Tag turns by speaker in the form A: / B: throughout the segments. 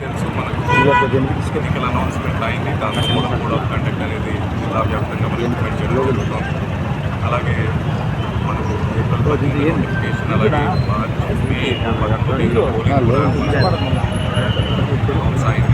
A: తెలుసు ఎన్నికల అనౌన్స్మెంట్ అయింది దాని కూడా కూడా కండక్ట్ అనేది జిల్లా వ్యాప్తంగా మనం ఇంప్లిమెంట్ చేయడం జరుగుతుంది అలాగే మనకు ఏప్రిల్ నోటిఫికేషన్ అలాగే మార్చి మే పదకొండు పోలింగ్ కూడా కొనసాగింది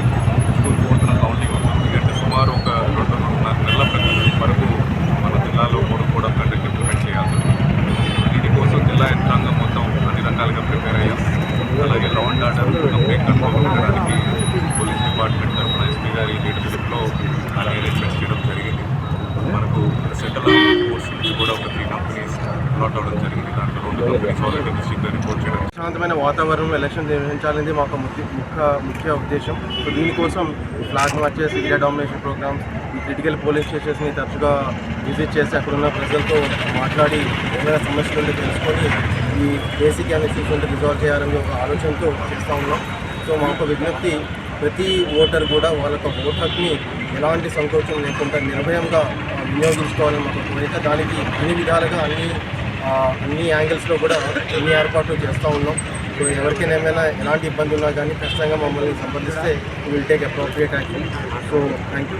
A: కంపెనీస్ అవ్వడం జరిగింది. దాంట్లో రెండు కంపెనీస్ ఆల్రెడీ డిస్ట్రిక్ట్ రిపోర్ట్ చేయడం.
B: ప్రశాంతమైన వాతావరణం ఎలక్షన్ నిర్వహించాలనేది మాకు ముఖ్య ముఖ్య ముఖ్య ఉద్దేశం. సో దీనికోసం flag marches area domination programmes ఈ క్రిటికల్ పోలింగ్ స్టేషన్స్ని తరచుగా విజిట్ చేసి అక్కడ ఉన్న ప్రజలతో మాట్లాడి ఏమైనా సమస్యలు ఉంటే తెలుసుకొని ఈ బేసిక్ అనే ఉంటే రిజాల్వ్ చేయాలనే ఒక ఆలోచనతో చేస్తూ ఉన్నాం. సో మా యొక్క విజ్ఞప్తి ప్రతి ఓటర్ కూడా వాళ్ళ యొక్క ఓట్ హక్ని ఎలాంటి సంకోచం లేకుండా నిర్భయంగా వినియోగించుకోవాలని మాకు కోరిక. దానికి అన్ని విధాలుగా అన్ని అన్ని యాంగిల్స్లో కూడా అన్ని ఏర్పాట్లు చేస్తూ ఉన్నాం. సో ఎవరికైనా ఏమైనా ఎలాంటి ఇబ్బంది ఉన్నా కానీ ఖచ్చితంగా మమ్మల్ని సంప్రదిస్తే will take appropriate action so thank you